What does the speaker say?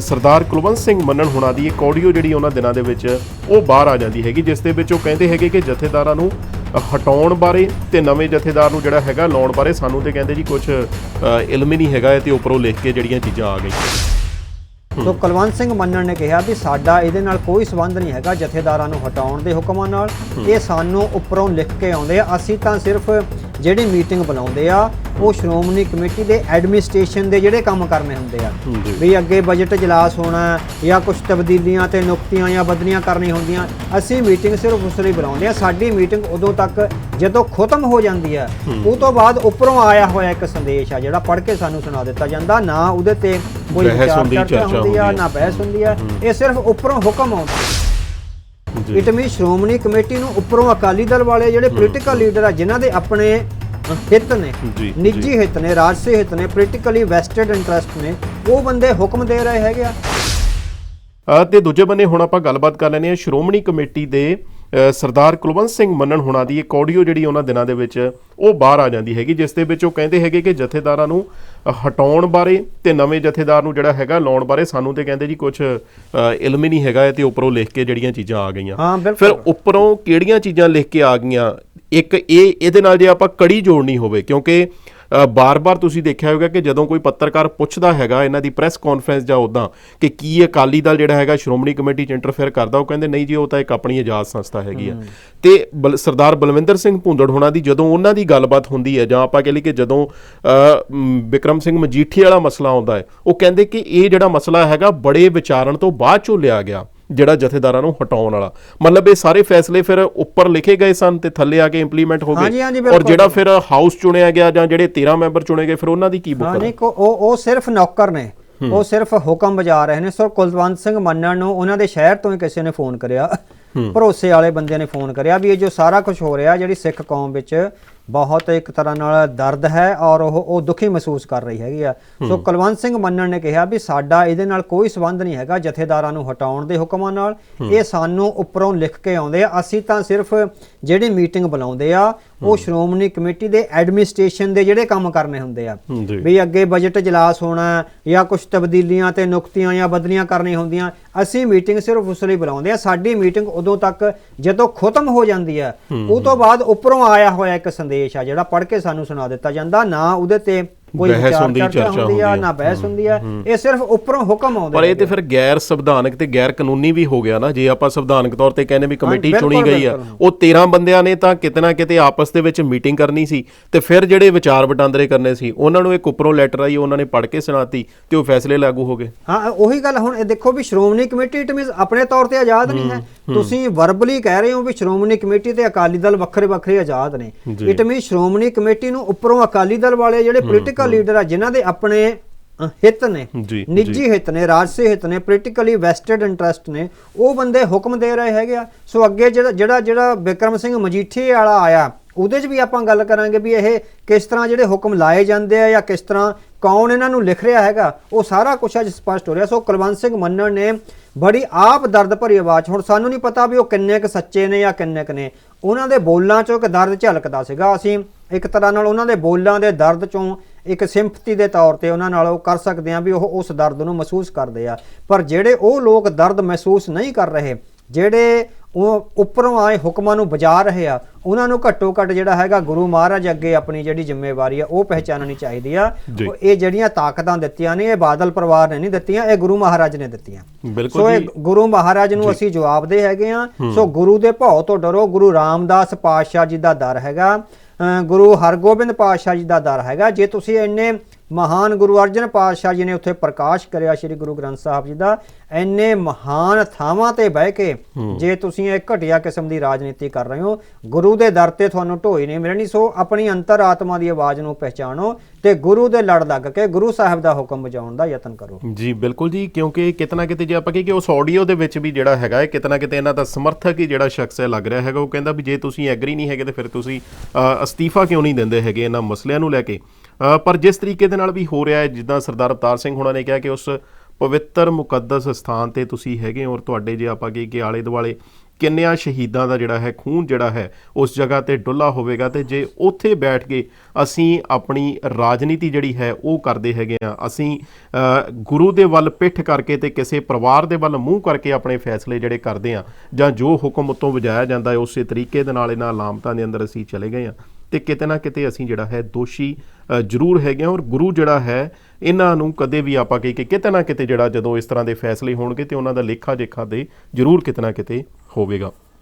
ਸਰਦਾਰ ਕੁਲਵੰਤ ਸਿੰਘ ਮੰਨਣ ਹੁਣਾਂ ਦੀ ਇੱਕ ਆਡੀਓ ਜਿਹੜੀ ਉਹਨਾਂ ਦਿਨਾਂ ਦੇ ਵਿੱਚ ਉਹ ਬਾਹਰ ਆ ਜਾਂਦੀ ਹੈਗੀ ਜਿਸ ਦੇ ਵਿੱਚ ਉਹ ਕਹਿੰਦੇ ਹੈਗੇ ਕਿ ਜਥੇਦਾਰਾਂ ਨੂੰ ਹਟਾਉਣ ਬਾਰੇ ਤੇ ਨਵੇਂ ਜਥੇਦਾਰ ਨੂੰ ਜਿਹੜਾ ਹੈਗਾ ਲਾਉਣ ਬਾਰੇ ਸਾਨੂੰ ਤੇ ਕਹਿੰਦੇ ਜੀ ਕੁਝ ਇਲਮ ਹੀ ਨਹੀਂ ਹੈਗਾ ਤੇ ਉੱਪਰੋਂ ਲਿਖ ਕੇ ਜਿਹੜੀਆਂ ਚੀਜ਼ਾਂ ਆ ਗਈਆਂ। ਸੋ ਕੁਲਵੰਤ ਸਿੰਘ ਮੰਨਣ ਨੇ ਕਿਹਾ ਵੀ ਸਾਡਾ ਇਹਦੇ ਨਾਲ ਕੋਈ ਸਬੰਧ ਨਹੀਂ ਹੈਗਾ ਜਥੇਦਾਰਾਂ ਨੂੰ ਹਟਾਉਣ ਦੇ ਹੁਕਮਾਂ ਨਾਲ। ਇਹ ਸਾਨੂੰ ਉੱਪਰੋਂ ਲਿਖ ਕੇ ਆਉਂਦੇ ਆ। ਅਸੀਂ ਤਾਂ ਸਿਰਫ ਜਿਹੜੀ ਮੀਟਿੰਗ ਬੁਲਾਉਂਦੇ ਆ ਉਹ ਸ਼੍ਰੋਮਣੀ ਕਮੇਟੀ ਦੇ ਐਡਮਿਨਿਸਟ੍ਰੇਸ਼ਨ ਦੇ ਜਿਹੜੇ ਕੰਮ ਕਰਨੇ ਹੁੰਦੇ ਆ। ਵੀ ਅੱਗੇ ਬਜਟ ਇਜਲਾਸ ਹੋਣਾ ਜਾਂ ਕੁਝ ਤਬਦੀਲੀਆਂ ਤੇ ਨੁਕਤੀਆਂ ਜਾਂ ਬਦਲੀਆਂ ਕਰਨੀਆਂ ਹੁੰਦੀਆਂ ਅਸੀਂ ਮੀਟਿੰਗ ਸਿਰਫ ਉਸ ਲਈ ਬੁਲਾਉਂਦੇ ਆ। ਸਾਡੀ ਮੀਟਿੰਗ ਉਦੋਂ ਤੱਕ ਜਦੋਂ ਖਤਮ ਹੋ ਜਾਂਦੀ ਹੈ ਉਹ ਤੋਂ ਬਾਅਦ ਉੱਪਰੋਂ ਆਇਆ ਹੋਇਆ ਇੱਕ ਸੰਦੇਸ਼ ਆ ਜਿਹੜਾ ਪੜ੍ਹ ਕੇ ਸਾਨੂੰ ਸੁਣਾ ਦਿੱਤਾ ਜਾਂਦਾ। ਨਾ ਉਹਦੇ ਤੇ ਕੋਈ ਵਿਚਾਰ ਚਰਚਾ ਹੁੰਦੀ ਆ ਨਾ ਬਹਿਸ ਹੁੰਦੀ ਆ। ਇਹ ਸਿਰਫ ਉੱਪਰੋਂ ਹੁਕਮ ਆਉਂਦਾ। ਜੀ। ਇਟ ਮੀ ਸ਼੍ਰੋਮਣੀ ਕਮੇਟੀ ਨੂੰ ਉੱਪਰੋਂ ਅਕਾਲੀ ਦਲ ਵਾਲੇ ਜਿਹੜੇ ਪੋਲੀਟੀਕਲ ਲੀਡਰ ਆ ਜਿਨ੍ਹਾਂ ਦੇ ਆਪਣੇ ਹਿੱਤ ਨੇ ਜੀ, ਨਿੱਜੀ ਹਿੱਤ ਨੇ ਰਾਜਸੀ ਹਿੱਤ ਨੇ ਪੋਲੀਟੀਕਲੀ ਵੈਸਟਡ ਇੰਟਰਸਟ ਨੇ ਉਹ ਬੰਦੇ ਹੁਕਮ ਦੇ ਰਹੇ ਹੈਗੇ ਆ। ਅ, ਤੇ ਦੂਜੇ ਬੰਨੇ ਹੁਣ ਆਪਾਂ ਗੱਲਬਾਤ ਕਰ ਲੈਂਦੇ ਹਾਂ। ਸ਼੍ਰੋਮਣੀ ਕਮੇਟੀ ਦੇ ਅ, ਸਰਦਾਰ ਕੁਲਵੰਤ ਸਿੰਘ ਮੰਨਣ ਹੁਣਾਂ ਦੀ ਇੱਕ ਆਡੀਓ ਜਿਹੜੀ ਉਹਨਾਂ ਦਿਨਾਂ ਦੇ ਵਿੱਚ ਉਹ ਬਾਹਰ ਆ ਜਾਂਦੀ ਹੈਗੀ ਜਿਸ ਦੇ ਵਿੱਚ ਉਹ ਕਹਿੰਦੇ ਹੈਗੇ ਕਿ ਜਥੇਦਾਰਾਂ ਨੂੰ ਅ, ਹਟਾਉਣ ਬਾਰੇ ਤੇ ਨਵੇਂ ਜਥੇਦਾਰ ਨੂੰ ਜਿਹੜਾ ਹੈਗਾ ਲਾਉਣ ਬਾਰੇ ਸਾਨੂੰ ਤੇ ਕਹਿੰਦੇ ਜੀ ਕੁਝ ਇਲਮ ਹੀ ਨਹੀਂ ਹੈਗਾ ਤੇ ਉੱਪਰੋਂ ਲਿਖ ਕੇ ਜਿਹੜੀਆਂ ਚੀਜ਼ਾਂ ਆ ਗਈਆਂ। ਹਾਂ ਫਿਰ ਉੱਪਰੋਂ ਕਿਹੜੀਆਂ ਚੀਜ਼ਾਂ ਲਿਖ ਕੇ ਆ ਗਈਆਂ? ਇੱਕ ਇਹ ਇਹਦੇ ਨਾਲ ਜੇ ਆਪਾਂ ਕੜੀ ਜੋੜਨੀ ਹੋਵੇ ਕਿਉਂਕਿ ਬਾਰ-ਬਾਰ ਤੁਸੀਂ ਦੇਖਿਆ ਹੋਵੇਗਾ ਕਿ ਜਦੋਂ ਕੋਈ ਪੱਤਰਕਾਰ ਪੁੱਛਦਾ ਹੈਗਾ ਇਹਨਾਂ ਦੀ ਪ੍ਰੈਸ ਕਾਨਫਰੰਸ ਜਾਂ ਉਦਾਂ ਕਿ ਕੀ ਅਕਾਲੀ ਦਲ ਜਿਹੜਾ ਹੈਗਾ ਸ਼੍ਰੋਮਣੀ ਕਮੇਟੀ ਚ ਇੰਟਰਫੇਅਰ ਕਰਦਾ ਉਹ ਕਹਿੰਦੇ ਨਹੀਂ ਜੀ ਉਹ ਤਾਂ ਇੱਕ ਆਪਣੀ ਆਜ਼ਾਦ ਸੰਸਥਾ ਹੈਗੀ ਆ। ਤੇ ਸਰਦਾਰ ਬਲਵਿੰਦਰ ਸਿੰਘ ਭੁੰਦੜ ਹੋਣਾ ਦੀ ਜਦੋਂ ਉਹਨਾਂ ਦੀ ਗੱਲਬਾਤ ਹੁੰਦੀ ਹੈ ਜਾਂ ਆਪਾਂ ਕਹ ਲਈ ਕਿ ਜਦੋਂ ਵਿਕਰਮ ਸਿੰਘ ਮਜੀਠੀ ਵਾਲਾ ਮਸਲਾ ਆਉਂਦਾ ਹੈ ਉਹ ਕਹਿੰਦੇ ਕਿ ਇਹ ਜਿਹੜਾ ਮਸਲਾ ਹੈਗਾ ਬੜੇ ਵਿਚਾਰਨ ਤੋਂ ਬਾਅਦ ਚੋਂ ਲਿਆ ਗਿਆ। ਜਿਹੜਾ ਜਥੇਦਾਰਾਂ ਨੂੰ ਹਟਾਉਣ ਵਾਲਾ। ਮਤਲਬ ਇਹ ਸਾਰੇ ਫੈਸਲੇ ਫਿਰ ਉੱਪਰ ਲਿਖੇ ਗਏ ਸਨ ਤੇ ਥੱਲੇ ਆ ਕੇ ਇੰਪਲੀਮੈਂਟ ਹੋ ਗਏ। ਔਰ। ਜਿਹੜਾ ਫਿਰ ਹਾਊਸ ਚੁਣਿਆ ਗਿਆ ਜਾਂ ਜਿਹੜੇ 13 ਮੈਂਬਰ ਚੁਣੇ ਗਏ ਫਿਰ ਉਹਨਾਂ ਦੀ ਕੀ ਹਾਂ ਬੁੱਕ ਨਹੀਂ ਕੋ ਉਹ ਉਹ ਸਿਰਫ ਨੌਕਰ ਨੇ। ਉਹ ਸਿਰਫ ਹੁਕਮ ਬਜਾ ਰਹੇ ਨੇ। ਸੋ ਕੁਲਵੰਤ ਸਿੰਘ ਮੰਨਣ ਨੂੰ ਉਹਨਾਂ ਦੇ ਸ਼ਹਿਰ ਤੋਂ ਹੀ ਕਿਸੇ ਨੇ ਫੋਨ ਕਰਿਆ। ਭਰੋਸੇ ਵਾਲੇ ਬੰਦੇ ਨੇ ਫੋਨ ਕਰਿਆ ਵੀ ਇਹ ਜੋ ਸਾਰਾ ਕੁਝ ਹੋ ਰਿਹਾ ਜਿਹੜੀ ਸਿੱਖ ਕੌਮ ਵਿੱਚ ਬਹੁਤ ਇੱਕ ਤਰ੍ਹਾਂ ਨਾਲ ਦਰਦ ਹੈ ਔਰ ਉਹ ਉਹ ਦੁਖੀ ਮਹਿਸੂਸ ਕਰ ਰਹੀ ਹੈਗੀ ਆ। ਸੋ ਕੁਲਵੰਤ ਸਿੰਘ ਮੰਨਣ ਨੇ ਕਿਹਾ ਵੀ ਸਾਡਾ ਇਹਦੇ ਨਾਲ ਕੋਈ ਸਬੰਧ ਨਹੀਂ ਹੈਗਾ ਜਥੇਦਾਰਾਂ ਨੂੰ ਹਟਾਉਣ ਦੇ ਹੁਕਮਾਂ ਨਾਲ। ਇਹ ਸਾਨੂੰ ਉੱਪਰੋਂ ਲਿਖ ਕੇ ਆਉਂਦੇ ਆ। ਅਸੀਂ ਤਾਂ ਸਿਰਫ ਜਿਹੜੀ ਮੀਟਿੰਗ ਬੁਲਾਉਂਦੇ ਆ ਉਹ ਸ਼੍ਰੋਮਣੀ ਕਮੇਟੀ ਦੇ ਐਡਮਿਨਿਸਟ੍ਰੇਸ਼ਨ ਦੇ ਜਿਹੜੇ ਕੰਮ ਕਰਨੇ ਹੁੰਦੇ ਆ। ਵੀ ਅੱਗੇ ਬਜਟ ਇਜਲਾਸ ਹੋਣਾ ਜਾਂ ਕੁਝ ਤਬਦੀਲੀਆਂ ਤੇ ਨੁਕਤੀਆਂ ਜਾਂ ਬਦਲੀਆਂ ਕਰਨੀਆਂ ਹੁੰਦੀਆਂ ਅਸੀਂ ਮੀਟਿੰਗ ਸਿਰਫ ਉਸ ਲਈ ਬੁਲਾਉਂਦੇ ਆ। ਸਾਡੀ ਮੀਟਿੰਗ ਉਦੋਂ ਤੱਕ ਜਦੋਂ ਖਤਮ ਹੋ ਜਾਂਦੀ ਹੈ ਉਹ ਤੋਂ ਬਾਅਦ ਉੱਪਰੋਂ ਆਇਆ ਹੋਇਆ ਇੱਕ ਸੰਦੇਸ਼ ਆ ਜਿਹੜਾ ਪੜ੍ਹ ਕੇ ਸਾਨੂੰ ਸੁਣਾ ਦਿੱਤਾ ਜਾਂਦਾ। ਨਾ ਉਹਦੇ ਤੇ ਕੋਈ ਬਹਿਸ ਵਿਚਾਰ ਹੁੰਦੀ, ਚਰਚਾ ਹੁੰਦੀ ਆ ਨਾ ਬਹਿਸ ਹੁੰਦੀ ਆ ਇਹ ਸਿਰਫ ਉੱਪਰੋਂ ਹੁਕਮ ਆਉਂਦੇ ਪਰ ਇਹ ਤੇ। ਫਿਰ ਗੈਰ ਸੰਵਿਧਾਨਕ ਤੇ ਗੈਰ ਕਾਨੂੰਨੀ ਵੀ ਹੋ ਗਿਆ ਨਾ ਜੇ ਆਪਾਂ ਸੰਵਿਧਾਨਕ ਤੌਰ ਤੇ ਕਹਿੰਦੇ ਵੀ ਕਮੇਟੀ ਚੁਣੀ ਗਈ ਆ। ਉਹ 13 ਬੰਦਿਆਂ ਨੇ ਤਾਂ ਕਿਤੇ ਨਾ ਕਿਤੇ ਆਪਸ ਦੇ ਵਿੱਚ ਮੀਟਿੰਗ ਕਰਨੀ ਸੀ ਤੇ ਫਿਰ ਜਿਹੜੇ ਵਿਚਾਰ ਵਟਾਂਦਰੇ ਕਰਨੇ ਸੀ ਉਹਨਾਂ ਨੂੰ ਇੱਕ ਉੱਪਰੋਂ ਲੈਟਰ ਆਈ ਉਹਨਾਂ ਨੇ ਪੜ੍ਹ ਕੇ ਸੁਣਾਤੀ ਤੇ ਉਹ ਫੈਸਲੇ ਲਾਗੂ ਹੋ ਗਏ। ਹਾਂ ਉਹੀ ਗੱਲ ਹੁਣ ਇਹ ਦੇਖੋ ਵੀ ਸ਼੍ਰੋਮਣੀ ਕਮੇਟੀ ਇਟ ਮੀਨਸ ਆਪਣੇ ਤੌਰ ਤੇ ਆਜ਼ਾਦ ਨਹੀਂ ਹੈ। ਤੁਸੀਂ ਵਰਬਲੀ ਕਹਿ ਰਹੇ ਹੋ ਵੀ ਸ਼੍ਰੋਮਣੀ ਕਮੇਟੀ ਤੇ ਅਕਾਲੀ ਦਲ ਵੱਖਰੇ ਵੱਖਰੇ ਆਜ਼ਾਦ ਨੇ। ਇਟ ਮੀਨਸ ਸ਼੍ਰੋਮਣੀ ਕਮੇਟੀ ਨੂੰ ਉੱਪਰੋਂ ਅਕਾਲੀ ਦਲ ਵਾਲੇ ਜਿਹੜੇ ਪੋਲੀਟੀਕਲ ਲੀਡਰ ਆ ਜਿਨ੍ਹਾਂ ਦੇ ਆਪਣੇ ਹਿੱਤ ਨੇ ਨਿੱਜੀ ਹਿੱਤ ਨੇ ਰਾਜਸੀ ਹਿੱਤ ਨੇ ਪੋਲੀਟੀਕਲੀ ਵੈਸਟਡ ਇੰਟਰਸਟ ਨੇ ਉਹ ਬੰਦੇ ਹੁਕਮ ਦੇ ਰਹੇ ਹੈਗੇ ਆ। ਸੋ ਅੱਗੇ ਜਿਹੜਾ ਜਿਹੜਾ ਜਿਹੜਾ ਵਿਕਰਮ ਸਿੰਘ ਮਜੀਠੀ ਵਾਲਾ ਆਇਆ ਉਹਦੇ 'ਚ ਵੀ ਆਪਾਂ ਗੱਲ ਕਰਾਂਗੇ ਵੀ ਇਹ ਕਿਸ ਤਰ੍ਹਾਂ ਜਿਹੜੇ ਹੁਕਮ ਲਾਏ ਜਾਂਦੇ ਆ ਜਾਂ ਕਿਸ ਤਰ੍ਹਾਂ ਕੌਣ ਇਹਨਾਂ ਨੂੰ ਲਿਖ ਰਿਹਾ ਹੈਗਾ, ਉਹ ਸਾਰਾ ਕੁਝ ਅੱਜ ਸਪਸ਼ਟ ਹੋ ਰਿਹਾ। ਸੋ ਕੁਲਵੰਤ ਸਿੰਘ ਮੰਨਣ ਨੇ ਬੜੀ ਆਪ ਦਰਦ ਭਰੀ ਆਵਾਜ਼ 'ਚ- ਹੁਣ ਸਾਨੂੰ ਨਹੀਂ ਪਤਾ ਵੀ ਉਹ ਕਿੰਨੇ ਕੁ ਸੱਚੇ ਨੇ ਜਾਂ ਕਿੰਨੇ ਕੁ ਨੇ। ਉਹਨਾਂ ਦੇ ਬੋਲਾਂ 'ਚੋਂ ਇੱਕ ਦਰਦ ਝਲਕਦਾ ਸੀਗਾ। ਅਸੀਂ ਇੱਕ ਤਰ੍ਹਾਂ ਨਾਲ ਉਹਨਾਂ ਦੇ ਬੋਲਾਂ ਦੇ ਦਰਦ 'ਚੋਂ ਇੱਕ ਸਿੰਪਥੀ ਦੇ ਤੌਰ ਤੇ ਉਹਨਾਂ ਨਾਲ ਉਹ ਕਰ ਸਕਦੇ ਆ ਵੀ ਉਹ ਉਸ ਦਰਦ ਨੂੰ ਮਹਿਸੂਸ ਕਰਦੇ ਆ। ਪਰ ਜਿਹੜੇ ਉਹ ਲੋਕ ਦਰਦ ਮਹਿਸੂਸ ਨਹੀਂ ਕਰ ਰਹੇ, ਜਿਹੜੇ ਉਹ ਉੱਪਰੋਂ ਆਏ ਹੁਕਮਾਂ ਨੂੰ ਬਜਾ ਰਹੇ ਆ। ਉਹਨਾਂ ਨੂੰ ਘੱਟੋ ਘੱਟ ਜਿਹੜਾ ਹੈਗਾ ਗੁਰੂ ਮਹਾਰਾਜ ਅੱਗੇ ਆਪਣੀ ਜਿਹੜੀ ਜ਼ਿੰਮੇਵਾਰੀ ਆ ਉਹ ਪਹਿਚਾਨਣੀ ਚਾਹੀਦੀ ਆ। ਉਹ ਇਹ ਜਿਹੜੀਆਂ ਤਾਕਤਾਂ ਦਿੱਤੀਆਂ ਨੇ ਇਹ ਬਾਦਲ ਪਰਿਵਾਰ ਨੇ ਨਹੀਂ ਦਿੱਤੀਆਂ ਇਹ ਗੁਰੂ ਮਹਾਰਾਜ ਨੇ ਦਿੱਤੀਆਂ। ਸੋ ਇਹ। ਗੁਰੂ ਮਹਾਰਾਜ ਨੂੰ ਅਸੀਂ ਜਵਾਬਦੇ ਹੈਗੇ ਆ। ਸੋ ਗੁਰੂ ਦੇ ਭਉ ਤੋਂ ਡਰੋ ਗੁਰੂ ਰਾਮਦਾਸ ਪਾਤਸ਼ਾਹ ਜੀ ਦਾ ਦਰ ਹੈਗਾ। ਗੁਰੂ ਹਰਗੋਬਿੰਦ ਪਾਤਸ਼ਾਹ ਜੀ ਦਾ ਦਰ ਹੈਗਾ। ਜੇ ਤੁਸੀਂ ਇੰਨੇ ਮਹਾਨ ਗੁਰੂ ਅਰਜਨ ਪਾਤਸ਼ਾਹ ਜੀ ਨੇ ਉੱਥੇ ਪ੍ਰਕਾਸ਼ ਕਰਿਆ ਸ੍ਰੀ ਗੁਰੂ ਗ੍ਰੰਥ ਸਾਹਿਬ ਜੀ ਦਾ। ਇੰਨੇ ਮਹਾਨ ਥਾਵਾਂ ਤੇ ਬਹਿ ਕੇ ਜੇ ਤੁਸੀਂ ਇਹ ਘਟੀਆ ਕਿਸਮ ਦੀ ਰਾਜਨੀਤੀ ਕਰ ਰਹੇ ਹੋ ਗੁਰੂ ਦੇ ਦਰ ਤੇ ਤੁਹਾਨੂੰ ਢੋਈ ਨਹੀਂ ਮਿਲਣੀ ਸੋ ਆਪਣੀ ਅੰਤਰਾਤਮਾ ਦੀ ਆਵਾਜ਼ ਨੂੰ ਪਹਿਚਾਣੋ ਤੇ ਗੁਰੂ ਦੇ ਲੜ ਲੱਗ ਕੇ ਗੁਰੂ ਸਾਹਿਬ ਦਾ ਹੁਕਮ ਬਜਾਉਣ ਦਾ ਯਤਨ ਕਰੋ। ਜੀ ਬਿਲਕੁਲ ਜੀ ਕਿਉਂਕਿ ਕਿਤਨਾ ਕਿਤੇ ਜੇ ਆਪਾਂ ਕਹੀਏ ਕਿ ਉਸ ਆਡੀਓ ਦੇ ਵਿੱਚ ਵੀ ਜਿਹੜਾ ਹੈਗਾ ਹੈ ਕਿਤਨਾ ਕਿਤੇ ਇਹਨਾਂ ਦਾ ਸਮਰਥਕ ਹੀ ਜਿਹੜਾ ਸ਼ਖਸ ਹੈ ਲੱਗ ਰਿਹਾ ਹੈਗਾ। ਉਹ ਕਹਿੰਦਾ ਵੀ ਜੇ ਤੁਸੀਂ ਐਗਰੀ ਨਹੀਂ ਹੈਗੇ ਤੇ ਫਿਰ ਤੁਸੀਂ ਅਸਤੀਫਾ ਕਿਉਂ ਨਹੀਂ ਦਿੰਦੇ ਹੈਗੇ ਇਹਨਾਂ ਮਸਲਿਆਂ ਨੂੰ ਲੈ ਕੇ? ਪਰ ਜਿਸ ਤਰੀਕੇ ਦੇ ਨਾਲ ਵੀ ਹੋ ਰਿਹਾ ਹੈ, ਜਿੱਦਾਂ ਸਰਦਾਰ ਅਵਤਾਰ ਸਿੰਘ ਹੁਣਾਂ ਨੇ ਕਿਹਾ ਕਿ ਉਸ ਪਵਿੱਤਰ ਮੁਕੱਦਸ ਸਥਾਨ ਤੇ ਤੁਸੀਂ ਹੈਗੇ ਹੋ ਔਰ ਤੁਹਾਡੇ ਜੇ ਆਪਾਂ ਕਹੀਏ ਕਿ ਆਲੇ ਦੁਆਲੇ ਕਿੰਨਿਆਂ ਸ਼ਹੀਦਾਂ ਦਾ ਜਿਹੜਾ ਹੈ, ਖੂਨ ਜਿਹੜਾ ਹੈ, ਉਸ ਜਗ੍ਹਾ ਤੇ ਡੁੱਲਾ ਹੋਵੇਗਾ ਤੇ ਜੇ ਉੱਥੇ ਬੈਠ ਕੇ ਅਸੀਂ ਆਪਣੀ ਰਾਜਨੀਤੀ ਜਿਹੜੀ ਹੈ, ਉਹ ਕਰਦੇ ਹੈਗੇ ਆ ਅਸੀਂ ਗੁਰੂ ਦੇ ਵੱਲ ਪਿੱਠ ਕਰਕੇ ਤੇ ਕਿਸੇ ਪਰਿਵਾਰ ਦੇ ਵੱਲ ਮੂੰਹ ਕਰਕੇ ਆਪਣੇ ਫੈਸਲੇ ਜਿਹੜੇ ਕਰਦੇ ਆ ਜਾਂ ਜੋ ਹੁਕਮ ਉਤੋਂ ਵਜਾਇਆ ਜਾਂਦਾ ਹੈ, ਉਸੇ ਤਰੀਕੇ ਦੇ ਨਾਲ ਇਹਨਾਂ ਲਾਮਤਾਂ ਦੇ ਅੰਦਰ ਅਸੀਂ ਚਲੇ ਗਏ ਆ ਤੇ ਕਿਤੇ ਨਾ ਕਿਤੇ ਅਸੀਂ ਜਿਹੜਾ ਹੈ ਦੋਸ਼ੀ ਜ਼ਰੂਰ ਹੈਗੇ ਹਾਂ ਔਰ ਗੁਰੂ ਜਿਹੜਾ ਹੈ, ਇਹਨਾਂ ਨੂੰ ਕਦੇ ਵੀ ਆਪਾਂ ਕਹੀ ਕਿ ਕਿਤੇ ਨਾ ਕਿਤੇ ਜਿਹੜਾ ਜਦੋਂ ਇਸ ਤਰ੍ਹਾਂ ਦੇ ਫੈਸਲੇ ਹੋਣਗੇ ਤੇ ਉਹਨਾਂ ਦਾ ਲੇਖਾ ਜੇਖਾ ਦੇ ਜ਼ਰੂਰ ਕਿਤੇ ਨਾ ਕਿਤੇ ਹੋਵੇਗਾ।